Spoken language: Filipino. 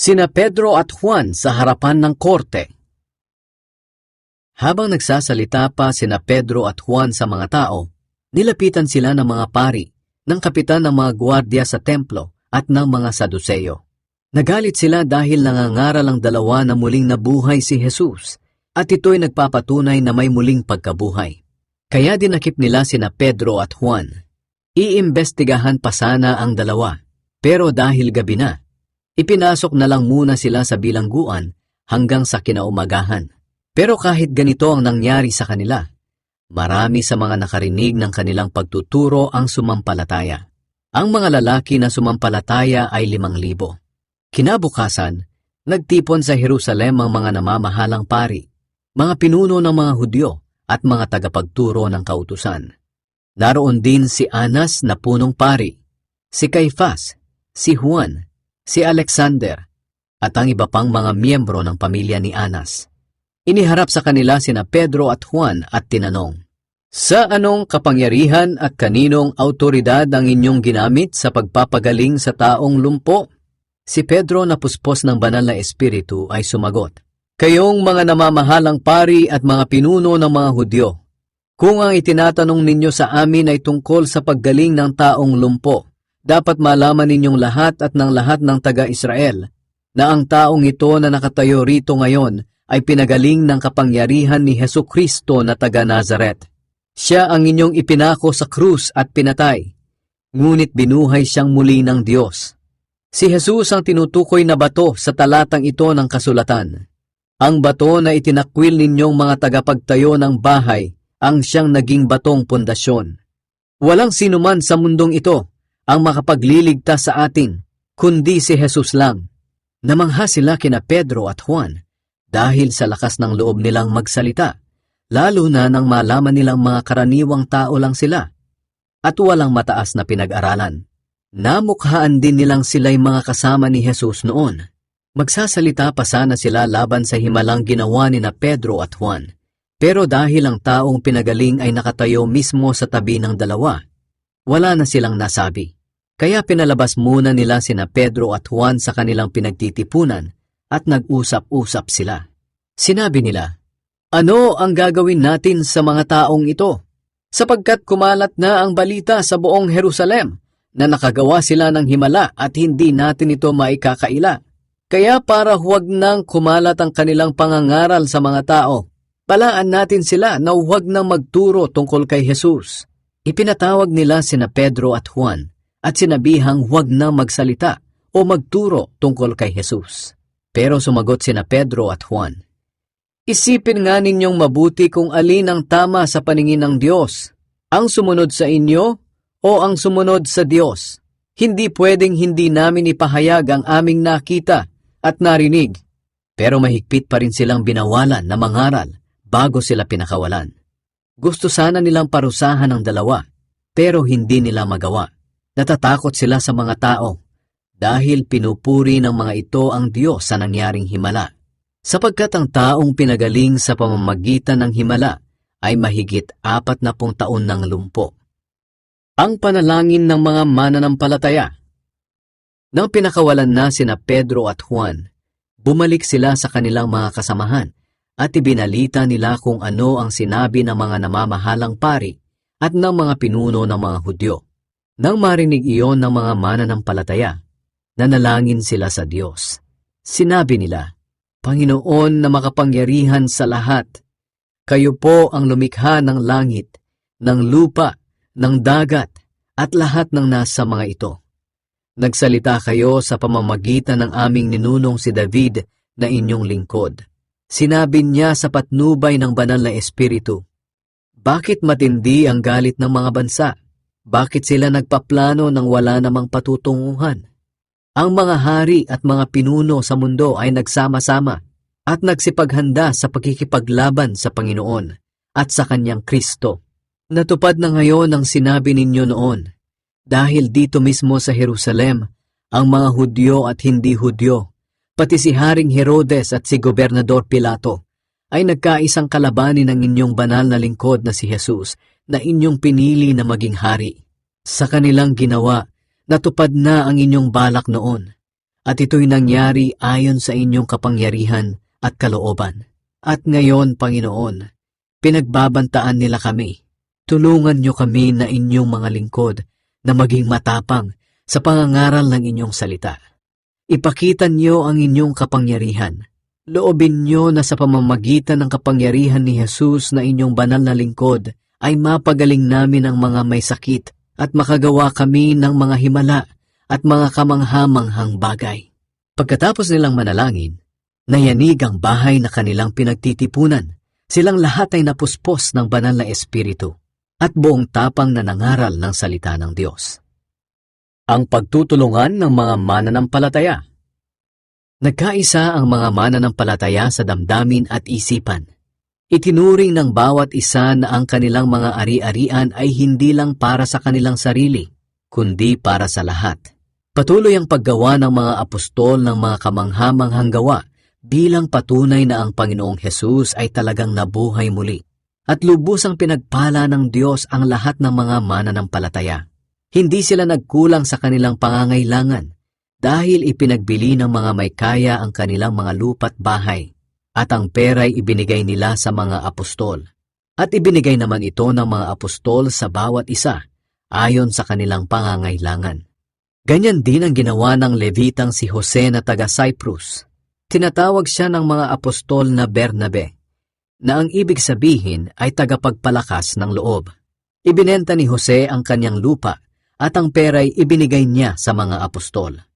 Sina Pedro at Juan sa harapan ng korte. Habang nagsasalita pa sina Pedro at Juan sa mga tao, nilapitan sila ng mga pari, ng kapitan ng mga gwardya sa templo at ng mga saduseyo. Nagalit sila dahil nangangaral ang dalawa na muling nabuhay si Jesus at ito'y nagpapatunay na may muling pagkabuhay. Kaya dinakip nila sina Pedro at Juan. Iimbestigahan pa sana ang dalawa, pero dahil gabi na, ipinasok na lang muna sila sa bilangguan hanggang sa kinaumagahan. Pero kahit ganito ang nangyari sa kanila, marami sa mga nakarinig ng kanilang pagtuturo ang sumampalataya. Ang mga lalaki na sumampalataya ay limang libo. Kinabukasan, nagtipon sa Jerusalem ang mga namamahalang pari, mga pinuno ng mga Hudyo at mga tagapagturo ng kautusan. Naroon din si Anas na punong pari, si Caifas, si Juan, si Alexander, at ang iba pang mga miyembro ng pamilya ni Anas. Iniharap sa kanila sina Pedro at Juan at tinanong, Sa anong kapangyarihan at kaninong autoridad ang inyong ginamit sa pagpapagaling sa taong lumpo? Si Pedro na puspos ng banal na espiritu ay sumagot, Kayong mga namamahalang pari at mga pinuno ng mga Hudyo, kung ang itinatanong ninyo sa amin ay tungkol sa paggaling ng taong lumpo, dapat malaman ninyong lahat at ng lahat ng taga-Israel na ang taong ito na nakatayo rito ngayon ay pinagaling ng kapangyarihan ni Heso Kristo na taga Nazaret. Siya ang inyong ipinako sa krus at pinatay, ngunit binuhay siyang muli ng Diyos. Si Jesus ang tinutukoy na bato sa talatang ito ng kasulatan. Ang bato na itinakwil ninyong mga tagapagtayo ng bahay ang siyang naging batong pundasyon. Walang sinuman sa mundong ito ang makapagliligtas sa atin, kundi si Jesus lang. Namangha sila kina Pedro at Juan dahil sa lakas ng loob nilang magsalita, lalo na nang malaman nilang mga karaniwang tao lang sila at walang mataas na pinag-aralan. Namukhaan din nilang sila'y mga kasama ni Jesus noon. Magsasalita pa sana sila laban sa himalang ginawa ni na Pedro at Juan. Pero dahil ang taong pinagaling ay nakatayo mismo sa tabi ng dalawa, wala na silang nasabi. Kaya pinalabas muna nila sina Pedro at Juan sa kanilang pinagtitipunan at nag-usap-usap sila. Sinabi nila, Ano ang gagawin natin sa mga taong ito? Sapagkat kumalat na ang balita sa buong Jerusalem na nakagawa sila ng himala at hindi natin ito maikakaila. Kaya para huwag nang kumalat ang kanilang pangangaral sa mga tao, palaan natin sila na huwag nang magturo tungkol kay Jesus. Ipinatawag nila sina Pedro at Juan at sinabihang huwag nang magsalita o magturo tungkol kay Jesus. Pero sumagot sina Pedro at Juan, Isipin nga ninyong mabuti kung alin ang tama sa paningin ng Diyos, ang sumunod sa inyo o ang sumunod sa Diyos. Hindi pwedeng hindi namin ipahayag ang aming nakita at narinig. Pero mahigpit pa rin silang binawalan na mangaral bago sila pinakawalan. Gusto sana nilang parusahan ang dalawa, pero hindi nila magawa. Natatakot sila sa mga tao dahil pinupuri ng mga ito ang Diyos sa nangyaring himala. Sapagkat ang taong pinagaling sa pamamagitan ng himala ay mahigit apat na pung taon ng lumpo. Ang panalangin ng mga mananampalataya Nang pinakawalan na sina Pedro at Juan, bumalik sila sa kanilang mga kasamahan at ibinalita nila kung ano ang sinabi ng mga namamahalang pari at ng mga pinuno ng mga Hudyo. Nang marinig iyon ng mga mananampalataya, nanalangin sila sa Diyos. Sinabi nila, Panginoon na makapangyarihan sa lahat, kayo po ang lumikha ng langit, ng lupa, ng dagat, at lahat ng nasa mga ito. Nagsalita kayo sa pamamagitan ng aming ninunong si David na inyong lingkod. Sinabi niya sa patnubay ng banal na espiritu, Bakit matindi ang galit ng mga bansa? Bakit sila nagpaplano ng wala namang patutunguhan? Ang mga hari at mga pinuno sa mundo ay nagsama-sama at nagsipaghanda sa pagkikipaglaban sa Panginoon at sa kanyang Kristo. Natupad na ngayon ang sinabi ninyo noon, dahil dito mismo sa Jerusalem, ang mga Hudyo at hindi Hudyo, pati si Haring Herodes at si Gobernador Pilato, ay nagkaisang kalabanin ng inyong banal na lingkod na si Jesus na inyong pinili na maging hari. Sa kanilang ginawa, natupad na ang inyong balak noon. at ito'y nangyari ayon sa inyong kapangyarihan at kalooban. At ngayon, Panginoon, pinagbabantaan nila kami. Tulungan niyo kami na inyong mga lingkod na maging matapang sa pangangaral ng inyong salita. Ipakita niyo ang inyong kapangyarihan. Loobin niyo na sa pamamagitan ng kapangyarihan ni Jesus na inyong banal na lingkod ay mapagaling namin ang mga may sakit at makagawa kami ng mga himala at mga kamanghamanghang bagay. Pagkatapos nilang manalangin, nayanig ang bahay na kanilang pinagtitipunan. Silang lahat ay napuspos ng banal na espiritu at buong tapang na nangaral ng salita ng Diyos. Ang pagtutulungan ng mga mananampalataya Nagkaisa ang mga mananampalataya sa damdamin at isipan. Itinuring ng bawat isa na ang kanilang mga ari-arian ay hindi lang para sa kanilang sarili, kundi para sa lahat. Patuloy ang paggawa ng mga apostol ng mga kamanghamanghang gawa bilang patunay na ang Panginoong Hesus ay talagang nabuhay muli. At lubusang pinagpala ng Diyos ang lahat ng mga mananampalataya. Hindi sila nagkulang sa kanilang pangangailangan dahil ipinagbili ng mga may kaya ang kanilang mga lupa't bahay at ang pera'y ibinigay nila sa mga apostol. At ibinigay naman ito ng mga apostol sa bawat isa ayon sa kanilang pangangailangan. Ganyan din ang ginawa ng Levitang si Jose na taga Cyprus. Tinatawag siya ng mga apostol na Bernabe, na ang ibig sabihin ay tagapagpalakas ng loob. Ibinenta ni Jose ang kanyang lupa at ang pera'y ibinigay niya sa mga apostol.